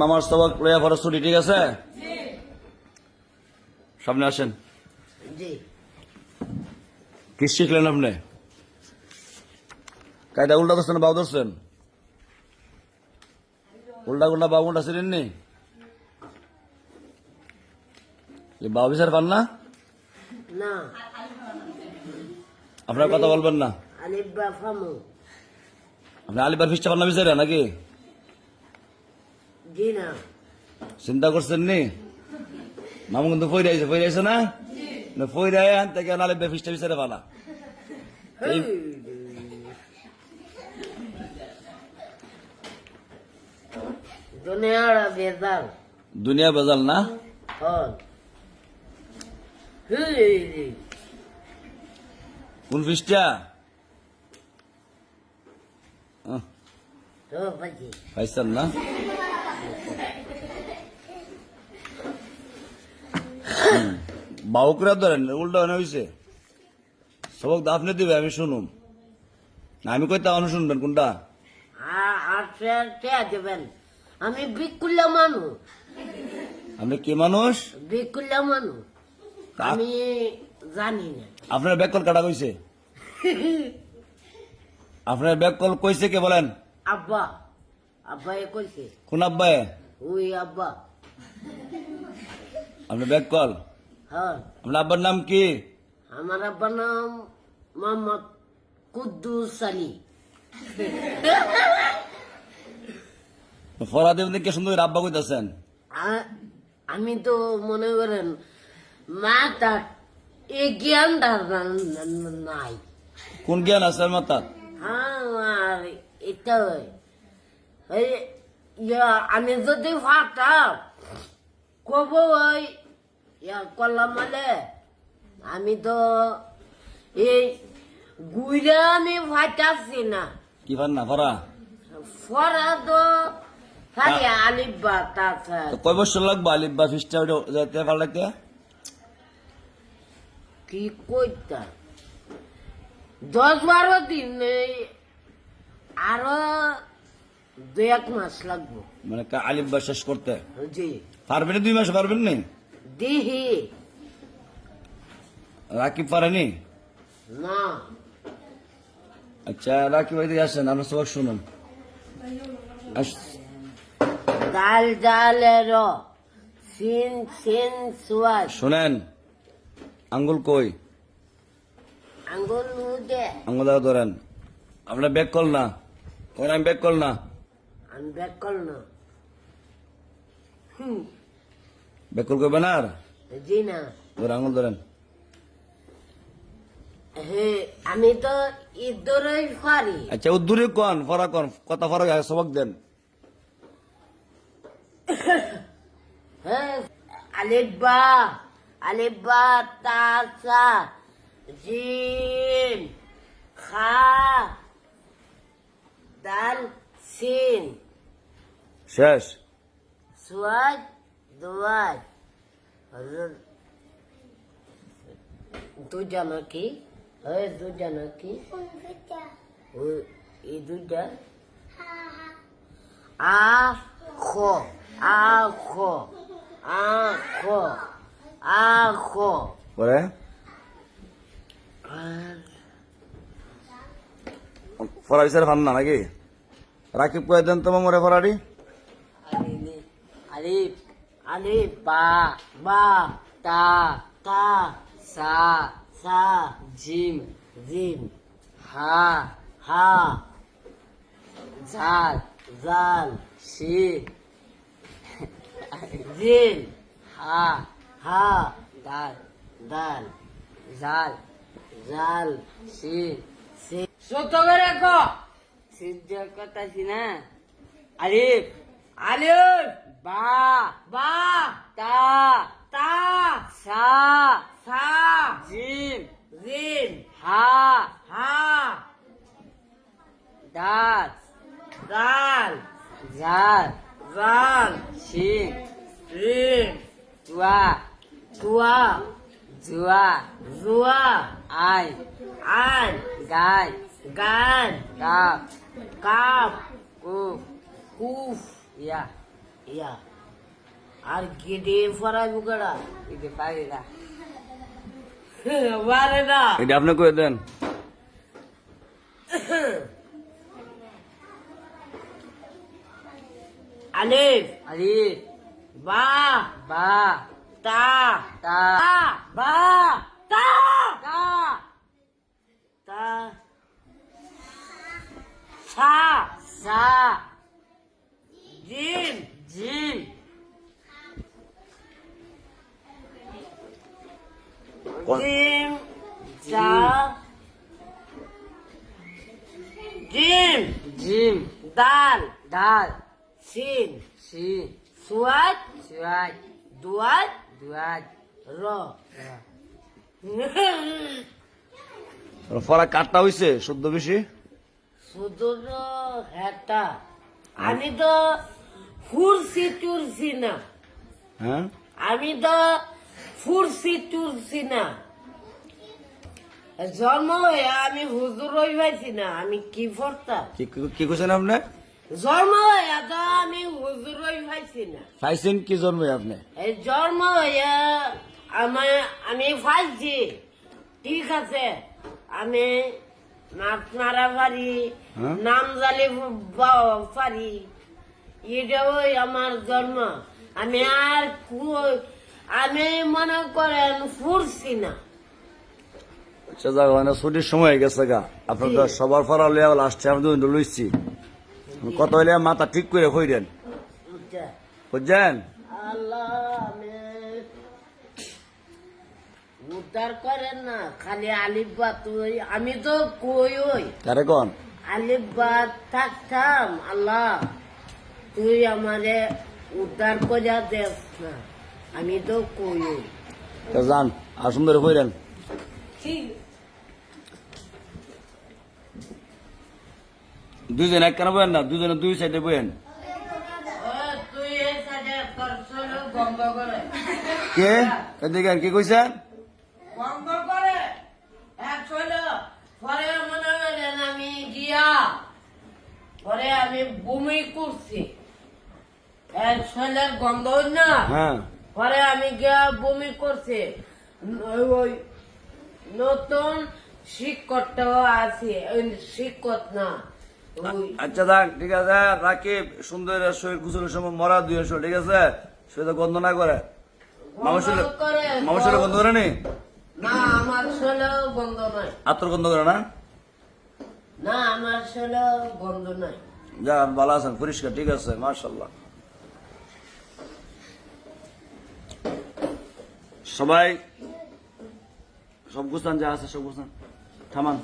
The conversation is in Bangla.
মামার সবক লইয়া ফরস ছুটি ঠিক আছে? সামনে আসেন। কি শিখলেন আপনি? কায়দা উল্টা ধরছেন বাউ ধরছেন? উল্টা উল্টা বাবু উল্টা ছিলেন নি বাবু বিচার পান না? আপনার কথা বলবেন না। আপনি আলিবার ফিসটা পান না বিচারে নাকি? চিন্তা করছেন নি? মামু কিন্তু ফইরে আইছে ফইরে আইছে না? না ফইরে আয় আনতে কেন আলিবার ফিসটা বিচারে পালা। দুনিয়া বেজাল না? কোন ফিসটা? পাইছেন না? বাউকরা ধরেন উল্টা হয়ে হয়েছে সবক তো আপনি দিবে আমি শুনুম। না, আমি কইতে আপনি শুনবেন কোনটা? দেবেন। আমি বিকুল্লা মানুষ। আপনি কি মানুষ? বিকুল্লা মানুষ। আমি জানি না। আপনার ব্যাক কল কাটা কইছে? আপনার ব্যাক কল কইছে কে বলেন? আব্বা। আব্বা কইছে। কোন আব্বাই ওই আব্বা। আপনার ব্যাক কল? হ্যাঁ আপনার আব্বার নাম কি? আমার আব্বার নাম মোহাম্মদ কুদ্দুস আলী। ফরাদে কে সুন্দর আব্বা কইতাছেন? আমি তো মনে করেন মাটা এ জ্ঞানটা না- না- নাই। কোন জ্ঞান আছে মাথা আমার এটা আমি যদি ফাটাম কব ওই করলাম মানে? আমি তো এই গুইরা আমি ফাটাচ্ছি না। কি পান না ফরা ফরা তো খালি আলিব্বা তাছাড়া। তো কয় বছর লাগবে আলিব্বা ফিসটা যাইতে পারলে কি কইতা? দশ বারো দিন আরও দু এক মাস লাগবো। মানে আলিব্বা শেষ করতে? জি। পারবেন দুই মাস পারবেন নি? দিহি। রাকিব পারেনি? না। আচ্ছা রাকিব ভাই আসেন আমরা সবাই শুনুন। ডাল ডালের সিন সিন সুয়াদ। শোনেন আঙ্গুল কই? আঙ্গুল মুদে আঙ্গুল ধরেন। আপনার ব্যাক কল না। ওর আমি ব্যাক কল না। আমি ব্যাক কর না। হুম, ব্যাক কল করবেন আর? জি না। ওর আঙ্গুল ধরেন। আমি তো ইদরই পারি আচ্ছা ও দূরে কন ফরা কন কথা ফরা সবক দেন। হ্যাঁ আলিব্বা আলিব্বা তাসা জিম খা দাল সিন। শেষ। সুয়াদ দুয়াদ দুটা নাকি হয় দুটা নাকি ওই এই দুটা আ খ আ খ আ খ আ খ। পরে আর ফরা বিচার ফান না নাকি? রাকিব কয়ে দেন তোমার মরে ফরাডি আলিফ আলিফ আলিফ বা তা তা সা সা জিম জিম হা হা জাল জাল শিন জিম হা হা দাল দাল জাল জাল শিন শিন সত্য করে সিদ্ধ কথা আলিফ আলিফ! বা বা তা তা সা সা জিম জিম হা হা দাল দাল জাল জাল শিন শিন তুয়া তুয়া জুয়া জুয়া আই আই গাই গান কাপ কাপ কুফ কুফ ইয়া। ইয়া আর গেডে ফরাইব গড়া এটা পারি না পারে না। এটা আপনি কয়ে দেন? আলিফ। আলিফ। বা বা তা। তা। বা তা। কোন- জিম সা জিম দাল ডাল সিন সিন সুয়াদ সুয়াদ দুয়াদ দুয়াদ র। ফরা কাটটা হইছে শুদ্ধ বেশি? শুধু হেটা। আমি তো ফুরসি টুরসি না। হ্যাঁ? আমি তো ফুরসি টুরসি না। জন্ম হয়ে আমি হুজুর হই পাইছি না আমি কি ফরতা কি কি- কি আপনি? জন্ম হয়ে তো আমি হুজুর হই পাইছি না। পাইছেন কি জন্মে আপনি? এই জন্ম হয়ে আমার আমি ফাইছি ঠিক আছে আমি নাচ নাড়া পারি হ্যাঁ? নাম জালি পারি। এটাও আমার জন্ম। আমি আর আমি মনে করেন ফুরছি না। আচ্ছা যাক মানে ছুটির সময় হয়ে গেছে গা। আপনার তো সবার ফরা লিয়া লাস্টে আমি দুজন লইছি। কত হইলে মাথা ঠিক করে বুঝছে? বুঝছেন? আল্লাহ আমি উদ্ধার করেন না খালি আলিফা তুই আমি তো কই ওই। তারে কন? আলিফবাদ থাকতাম আল্লাহ তুই আমারে উদ্ধার করে দেস না। আমি তো কই? যান আর সুন্দর কইরেন দুইজন এক কেন বয়েন না দুজনে দুই সাইডে বয়েন কে? এদিকে কি করেন আমি গিয়া পরে আমি বমি করছি। এক শৈলের গন্ধ না? হ্যাঁ। পরে আমি গিয়া বমি করছে। ওই- নতুন শিক্ষকটাও আছে শিক্ষক না আচ্ছা ঠিক আছে রাকিব সুন্দর শরীর সময় মরা দুই ঠিক আছে? সেটা গন্ধ না করে। মানুষের গন্ধ করে নি? না আমার গন্ধ নাই। আত্মর গন্ধ করে না? না আমার শৈলেও গন্ধ নাই। যা ভালো আছেন পরিষ্কার ঠিক আছে মার্শাল্লাহ সবাই সব গুছান যা আছে সব গুছান। থামান।